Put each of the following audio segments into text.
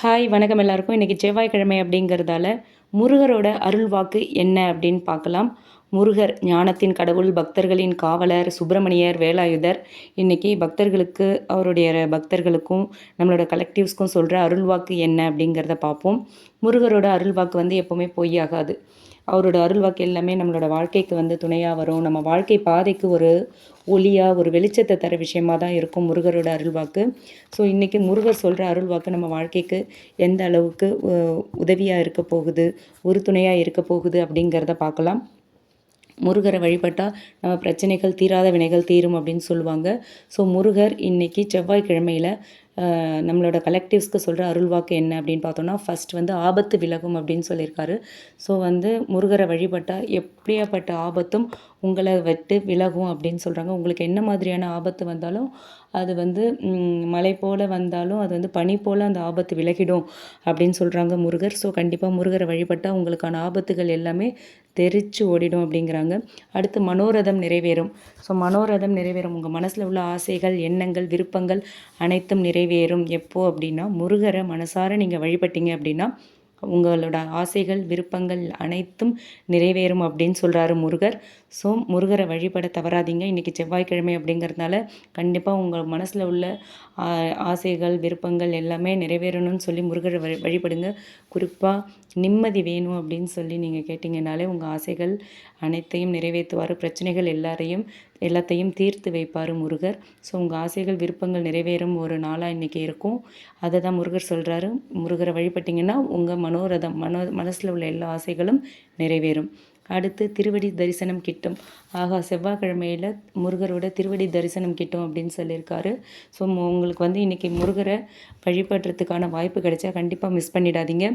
Hi வணக்கம் எல்லாருக்கும். இன்றைக்கி செவ்வாய்க்கிழமை அப்படிங்கிறதால முருகரோட அருள் வாக்கு என்ன அப்படின்னு பார்க்கலாம். முருகர் ஞானத்தின் கடவுள் பக்தர்களின் காவலர் சுப்பிரமணியர் வேலாயுதர். இன்றைக்கி பக்தர்களுக்கு அவருடைய பக்தர்களுக்கும் நம்மளோட கலெக்டிவ்ஸ்க்கும் சொல்கிற அருள்வாக்கு என்ன அப்படிங்கிறத பார்ப்போம். முருகரோட அருள்வாக்கு வந்து எப்போவுமே பொய்யாகாது. அவரோட அருள்வாக்கு எல்லாமே நம்மளோட வாழ்க்கைக்கு வந்து துணையாக வரும். நம்ம வாழ்க்கை பாதைக்கு ஒரு ஒளியாக ஒரு வெளிச்சத்தை தர விஷயமாக தான் இருக்கும் முருகரோட அருள்வாக்கு ஸோ இன்றைக்கி முருகர் சொல்கிற அருள்வாக்கு நம்ம வாழ்க்கைக்கு எந்த அளவுக்கு உதவியாக இருக்க போகுது ஒரு துணையாக இருக்க போகுது அப்படிங்கிறத பார்க்கலாம். முருகரை வழிபட்டால் நம்ம பிரச்சனைகள் தீராத வினைகள் தீரும் அப்படின்னு சொல்லுவாங்க. ஸோ முருகர் இன்றைக்கி செவ்வாய்க்கிழமையில் நம்மளோட கலெக்டிவ்ஸ்க்கு சொல்கிற அருள்வாக்கு என்ன அப்படின்னு பார்த்தோன்னா ஃபஸ்ட் வந்து ஆபத்து விலகும் அப்படின்னு சொல்லியிருக்காரு. ஸோ வந்து முருகரை வழிபட்டால் எப்படியாப்பட்ட ஆபத்தும் உங்களை விட்டு விலகும் அப்படின்னு சொல்கிறாங்க உங்களுக்கு என்ன மாதிரியான ஆபத்து வந்தாலும் அது வந்து மலை போல் வந்தாலும் அது வந்து பனி போல் அந்த ஆபத்து விலகிடும் அப்படின்னு சொல்கிறாங்க முருகர். ஸோ கண்டிப்பாக முருகரை வழிபட்டால் உங்களுக்கான ஆபத்துகள் எல்லாமே தெரிச்சு ஓடிடும் அப்படிங்கிறாங்க. அடுத்து மனோரதம் நிறைவேறும். ஸோ மனோரதம் நிறைவேறும். உங்கள் மனசில் உள்ள ஆசைகள் எண்ணங்கள் விருப்பங்கள் அனைத்தும் நிறைவேறும். எப்போ அப்படின்னா முருகரை மனசார நீங்கள் வழிபட்டீங்க அப்படின்னா உங்களோட ஆசைகள் விருப்பங்கள் அனைத்தும் நிறைவேறும் அப்படின்னு சொல்கிறாரு முருகர். ஸோ முருகரை வழிபட தவறாதீங்க. இன்றைக்கி செவ்வாய்க்கிழமை அப்படிங்கிறதுனால கண்டிப்பாக உங்கள் மனசில் உள்ள ஆசைகள் விருப்பங்கள் எல்லாமே நிறைவேறணும்னு சொல்லி முருகரை வழி வழிபடுங்க. குறிப்பாக நிம்மதி வேணும் அப்படின்னு சொல்லி நீங்கள் கேட்டிங்கனாலே உங்கள் ஆசைகள் அனைத்தையும் நிறைவேற்றுவார். பிரச்சனைகள் எல்லாரையும் எல்லாத்தையும் தீர்த்து வைப்பார் முருகர். ஸோ உங்கள் ஆசைகள் விருப்பங்கள் நிறைவேறும் ஒரு நாளாக இன்றைக்கி இருக்கும். அதை தான் முருகர் சொல்கிறாரு முருகரை வழிபட்டிங்கன்னா உங்கள் மனோரதம் மனோ மனசில் உள்ள எல்லா ஆசைகளும் நிறைவேறும். அடுத்து திருவடி தரிசனம் கிட்டும். ஆகா செவ்வாய்க்கிழமையில் முருகரோட திருவடி தரிசனம் கிட்டும் அப்படின்னு சொல்லியிருக்காரு. ஸோ உங்களுக்கு வந்து இன்றைக்கி முருகரை வழிபடுறதுக்கான வாய்ப்பு கிடைச்சா கண்டிப்பாக மிஸ் பண்ணிடாதீங்க.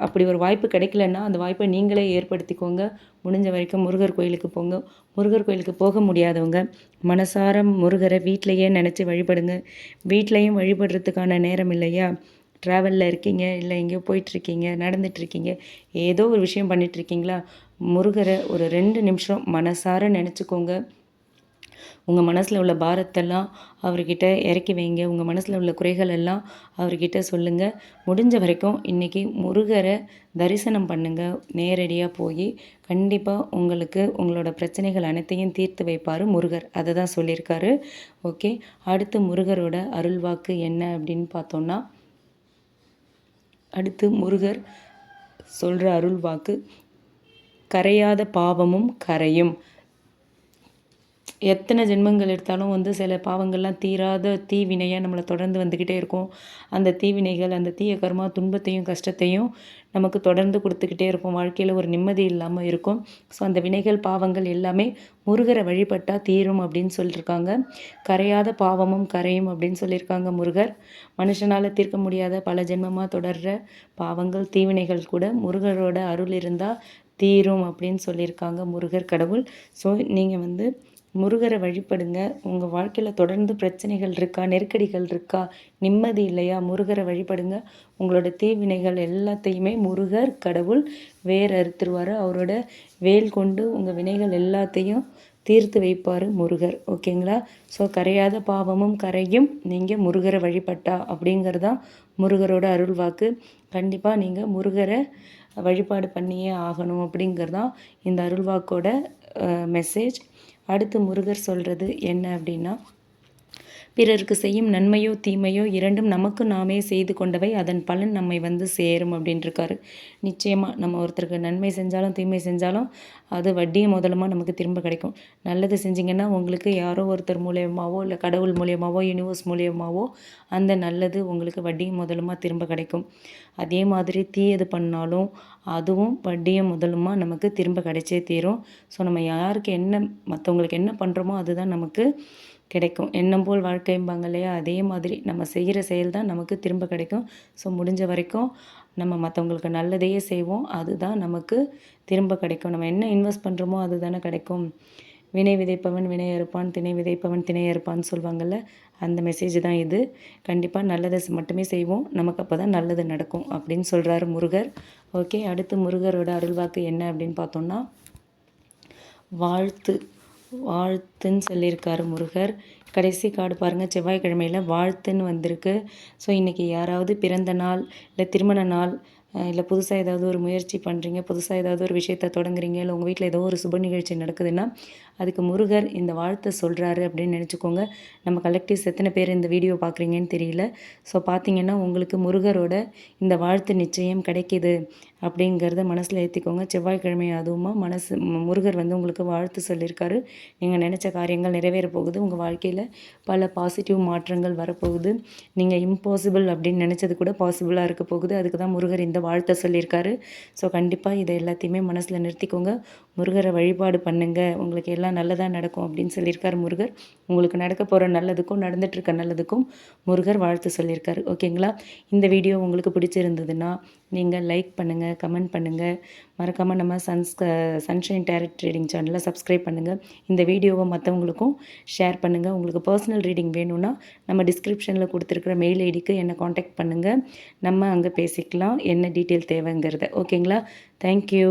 அப்படி ஒரு வாய்ப்பு கிடைக்கலன்னா அந்த வாய்ப்பை நீங்களே ஏற்படுத்திக்கோங்க. முடிஞ்ச வரைக்கும் முருகர் கோயிலுக்கு போங்க. முருகர் கோயிலுக்கு போக முடியாதவங்க மனசார முருகரை வீட்டிலையே நினச்சி வழிபடுங்க. வீட்லேயும் வழிபடுறதுக்கான நேரம் இல்லையா? ட்ராவலில் இருக்கீங்க இல்லை எங்கேயோ போயிட்டுருக்கீங்க நடந்துட்டுருக்கீங்க ஏதோ ஒரு விஷயம் பண்ணிகிட்ருக்கீங்களா முருகரை ஒரு ரெண்டு நிமிஷம் மனசார நினச்சிக்கோங்க. உங்கள் மனசில் உள்ள பாரத்தெல்லாம் அவர்கிட்ட இறக்கி வைங்க. உங்கள் மனசில் உள்ள குறைகள் எல்லாம் அவர்கிட்ட சொல்லுங்கள் முடிஞ்ச வரைக்கும் இன்றைக்கி முருகரை தரிசனம் பண்ணுங்கள் நேரடியாக போய் கண்டிப்பாக உங்களுக்கு உங்களோட பிரச்சனைகள் அனைத்தையும் தீர்த்து வைப்பார் முருகர். அதை தான் சொல்லியிருக்காரு. ஓகே. அடுத்து முருகரோட அருள்வாக்கு என்ன அப்படின்னு பார்த்தோன்னா அடுத்து முருகர் சொல்கிற அருள் வாக்கு கரையாத பாவமும் கரையும். எத்தனை ஜென்மங்கள் எடுத்தாலும் வந்து சில பாவங்கள்லாம் தீராத தீவினையாக நம்மளை தொடர்ந்து வந்துக்கிட்டே இருக்கும். அந்த தீவினைகள் அந்த தீய கர்மா துன்பத்தையும் கஷ்டத்தையும் நமக்கு தொடர்ந்து கொடுத்துக்கிட்டே இருக்கும். வாழ்க்கையில் ஒரு நிம்மதி இல்லாமல் இருக்கும். ஸோ அந்த வினைகள் பாவங்கள் எல்லாமே முருகரை வழிபட்டால் தீரும் அப்படின்னு சொல்லியிருக்காங்க கரையாத பாவமும் கரையும் அப்படின்னு சொல்லியிருக்காங்க முருகர். மனுஷனால் தீர்க்க முடியாத பல ஜென்மமாக தொடர்ற பாவங்கள் தீவினைகள் கூட முருகரோட அருள் இருந்தால் தீரும் அப்படின்னு சொல்லியிருக்காங்க முருகர் கடவுள். ஸோ நீங்கள் வந்து முருகரை வழிபடுங்க. உங்கள் வாழ்க்கையில் தொடர்ந்து பிரச்சனைகள் இருக்கா? நெருக்கடிகள் இருக்கா? நிம்மதி இல்லையா? முருகரை வழிபடுங்க. உங்களோட தீவினைகள் எல்லாத்தையுமே முருகர் கடவுள் வேர் அறுத்துருவார். அவரோட வேல் கொண்டு உங்கள் வினைகள் எல்லாத்தையும் தீர்த்து வைப்பார் முருகர். ஓகேங்களா? ஸோ கரையாத பாவமும் கரையும் நீங்கள் முருகரை வழிபட்டா அப்படிங்கிறதான் முருகரோட அருள் வாக்கு. கண்டிப்பாக நீங்கள் முருகரை வழிபாடு பண்ணியே ஆகணும் அப்படிங்கிறதான் இந்த அருள்வாக்கோட மெசேஜ் அடுத்து முருகர் சொல்கிறது என்ன அப்படின்னா பிறருக்கு செய்யும் நன்மையோ தீமையோ இரண்டும் நமக்கு நாமே செய்து கொண்டவை. அதன் பலன் நம்மை வந்து சேரும் அப்படின்ட்டுருக்காரு நிச்சயமாக நம்ம ஒருத்தருக்கு நன்மை செஞ்சாலும் தீமை செஞ்சாலும் அது வட்டியும் முதலமாக நமக்கு திரும்ப கிடைக்கும். நல்லது செஞ்சிங்கன்னா உங்களுக்கு யாரோ ஒருத்தர் மூலியமாகவோ இல்லை கடவுள் மூலியமாகவோ யூனிவர்ஸ் மூலியமாகவோ அந்த நல்லது உங்களுக்கு வட்டியும் முதலுமா திரும்ப கிடைக்கும். அதே மாதிரி தீயது பண்ணாலும் அதுவும் வட்டியும் முதலுமா நமக்கு திரும்ப கிடைச்சே தீரும். ஸோ நம்ம யாருக்கு என்ன மற்றவங்களுக்கு என்ன பண்ணுறோமோ அதுதான் நமக்கு கிடைக்கும். எண்ணம் போல் வாழ்க்கைம்பாங்க இல்லையா அதே மாதிரி நம்ம செய்கிற செயல் தான் நமக்கு திரும்ப கிடைக்கும். ஸோ முடிஞ்ச வரைக்கும் நம்ம மற்றவங்களுக்கு நல்லதையே செய்வோம். அதுதான் நமக்கு திரும்ப கிடைக்கும். நம்ம என்ன இன்வெஸ்ட் பண்ணுறோமோ அது தானே கிடைக்கும். வினை விதைப்பவன் வினை அறுப்பான் திணை விதைப்பவன் திணை அறுப்பான்னு சொல்லுவாங்கள்ல அந்த மெசேஜ் தான் இது. கண்டிப்பாக நல்லதை மட்டுமே செய்வோம். நமக்கு அப்போ தான் நல்லது நடக்கும் அப்படின்னு சொல்கிறாரு முருகர். ஓகே அடுத்து முருகரோட அருள்வாக்கு என்ன அப்படின்னு பார்த்தோம்னா வாழ்த்து. வாழ்த்துன்னு சொல்லியிருக்காரு முருகர். கடைசி கார்டு பாருங்கள் செவ்வாய்க்கிழமையில் வாழ்த்துன்னு வந்திருக்கு. ஸோ இன்றைக்கி யாராவது பிறந்த நாள் இல்லை திருமண நாள் இல்லை புதுசாக ஏதாவது ஒரு முயற்சி பண்ணுறீங்க புதுசாக ஏதாவது ஒரு விஷயத்த தொடங்குறீங்க இல்லை உங்கள் வீட்டில் ஏதோ ஒரு சுப நிகழ்ச்சி நடக்குதுன்னா அதுக்கு முருகர் இந்த வாழ்த்தை சொல்கிறாரு அப்படின்னு நினச்சிக்கோங்க. நம்ம கலெக்டிவ்ஸ் எத்தனை பேர் இந்த வீடியோ பார்க்குறீங்கன்னு தெரியல. ஸோ பார்த்தீங்கன்னா உங்களுக்கு முருகரோட இந்த வாழ்த்து நிச்சயம் கிடைக்கிது அப்படிங்கிறத மனசில் ஏற்றிக்கோங்க செவ்வாய்க்கிழமை அதுவுமா மனசு முருகர் வந்து உங்களுக்கு வாழ்த்து சொல்லியிருக்காரு. நீங்கள் நினச்ச காரியங்கள் நிறைவேற போகுது. உங்கள் வாழ்க்கையில் பல பாசிட்டிவ் மாற்றங்கள் வரப்போகுது. நீங்கள் இம்பாசிபிள் அப்படின்னு நினச்சது கூட பாசிபிளாக இருக்க போகுது. அதுக்கு தான் முருகர் இந்த வாழ்த்தை சொல்லியிருக்காரு. ஸோ கண்டிப்பாக இதை எல்லாத்தையுமே மனசில் நிறுத்திக்கோங்க. முருகரை வழிபாடு பண்ணுங்கள் உங்களுக்கு எல்லாம் நல்லதாக நடக்கும் அப்படின்னு சொல்லியிருக்காரு முருகர். உங்களுக்கு நடக்க போகிற நல்லதுக்கும் நடந்துகிட்ருக்க நல்லதுக்கும் முருகர் வாழ்த்து சொல்லியிருக்காரு. ஓகேங்களா? இந்த வீடியோ உங்களுக்கு பிடிச்சிருந்ததுன்னா நீங்கள் லைக் பண்ணுங்கள் கமெண்ட் பண்ணுங்கள் மறக்காமல் நம்ம சன்ஸ் சன்ஷைன் டேரக்ட் ட்ரேடிங் சேனலை சப்ஸ்கிரைப் பண்ணுங்கள் இந்த வீடியோவை மற்றவங்களுக்கும் ஷேர் பண்ணுங்கள் உங்களுக்கு பர்சனல் ரீடிங் வேணும்னா நம்ம டிஸ்கிரிப்ஷனில் கொடுத்துருக்குற மெயில் ஐடிக்கு என்னை காண்டாக்ட் பண்ணுங்கள் நம்ம அங்கே பேசிக்கலாம். என்ன டீட்டெயில் தேவைங்கிறத. ஓகேங்களா? தேங்க்யூ